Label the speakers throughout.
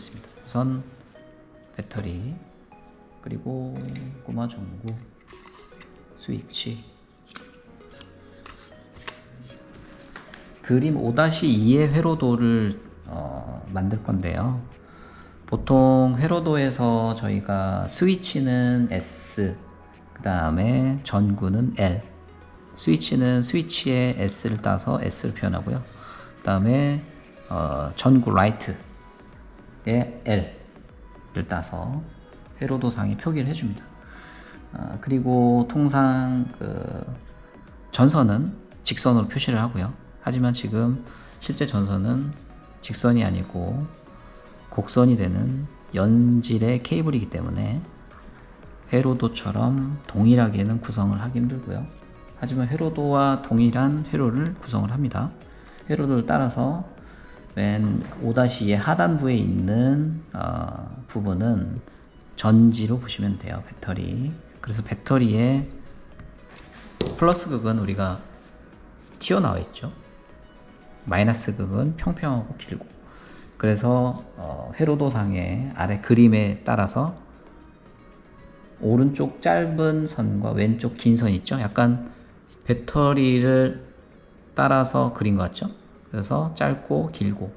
Speaker 1: 있습니다. 우선 배터리 그리고 꼬마 전구 스위치 그림 5-2의 회로도를 어, 만들 건데요. 보통 회로도에서 저희가 스위치는 S, 그 다음에 전구는 L, 스위치는 스위치에 S를 따서 S를 표현하고요. 그 다음에 어, 전구 라이트 에 L을 따서 회로도상에 표기를 해줍니다. 어, 그리고 통상 그 전선은 직선으로 표시를 하고요. 하지만 지금 실제 전선은 직선이 아니고 곡선이 되는 연질의 케이블이기 때문에 회로도처럼 동일하게는 구성을 하기 힘들고요. 하지만 회로도와 동일한 회로를 구성을 합니다. 회로도를 따라서 맨 5-2의 하단부에 있는 어, 부분은 전지로 보시면 돼요. 배터리. 그래서 배터리의 플러스 극은 우리가 튀어나와 있죠. 마이너스 극은 평평하고 길고. 그래서 어, 회로도상의 아래 그림에 따라서 오른쪽 짧은 선과 왼쪽 긴 선이 있죠. 약간 배터리를 따라서 그린 것 같죠. 그래서 짧고 길고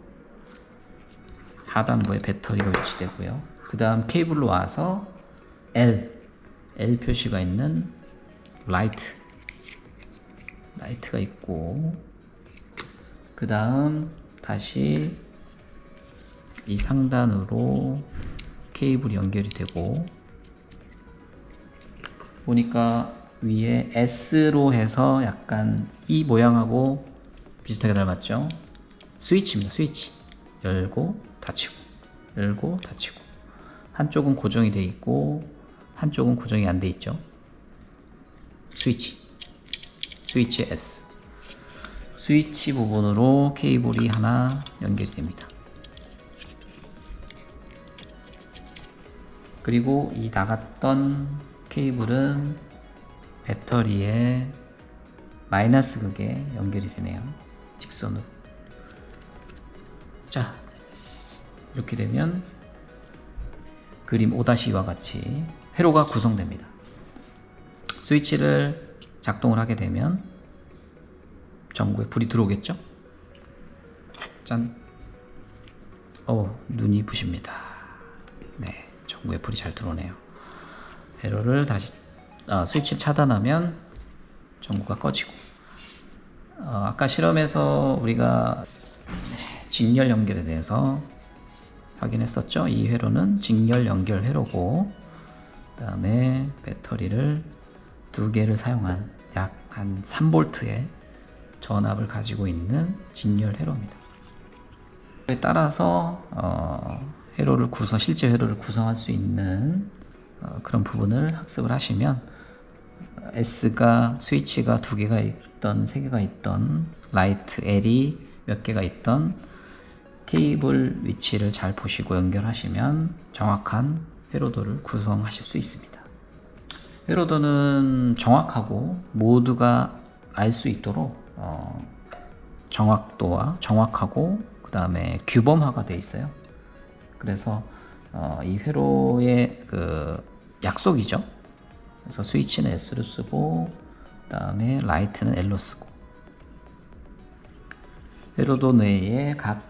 Speaker 1: 하단부에 배터리가 위치되고요. 그 다음 케이블로 와서 L, L 표시가 있는 라이트, 라이트가 있고 그 다음 다시 이 상단으로 케이블이 연결이 되고 보니까 위에 S로 해서 약간 이 모양하고 비슷하게 닮았죠? 스위치입니다. 스위치. 열고 닫히고 열고 닫히고 한쪽은 고정이 돼 있고 한쪽은 고정이 안 돼 있죠. 스위치. 스위치 S. 스위치 부분으로 케이블이 하나 연결이 됩니다. 그리고 이 나갔던 케이블은 배터리에 마이너스 극에 연결이 되네요. 직선으로. 자, 이렇게 되면 그림 5-2와 같이 회로가 구성됩니다. 스위치를 작동을 하게 되면 전구에 불이 들어오겠죠? 짠. 어, 눈이 부십니다. 네, 전구에 불이 잘 들어오네요. 회로를 다시 아, 스위치를 차단하면 전구가 꺼지고 어, 아까 실험에서 우리가 직렬 연결에 대해서 확인했었죠. 이 회로는 직렬 연결 회로고 그 다음에 배터리를 두 개를 사용한 약 한 3볼트의 전압을 가지고 있는 직렬 회로입니다. 에 따라서 어, 회로를 구성 실제 회로를 구성할 수 있는 어, 그런 부분을 학습을 하시면 S가 스위치가 두 개가 있던 세 개가 있던 라이트 L이 몇 개가 있던 케이블 위치를 잘 보시고 연결하시면 정확한 회로도를 구성하실 수 있습니다. 회로도는 정확하고 모두가 알 수 있도록 어, 정확도와 정확하고 그 다음에 규범화가 돼 있어요. 그래서 어, 이 회로의 그 약속이죠. 그래서 스위치는 S로 쓰고 그 다음에 라이트는 L로 쓰고 회로도 내의 각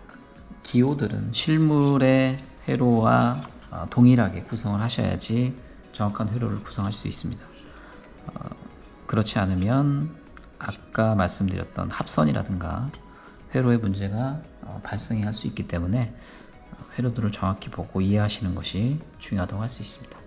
Speaker 1: 기호들은 실물의 회로와 어, 동일하게 구성을 하셔야지 정확한 회로를 구성할 수 있습니다. 어, 그렇지 않으면 아까 말씀드렸던 합선이라든가 회로의 문제가 어, 발생할 수 있기 때문에 어, 회로들을 정확히 보고 이해하시는 것이 중요하다고 할 수 있습니다.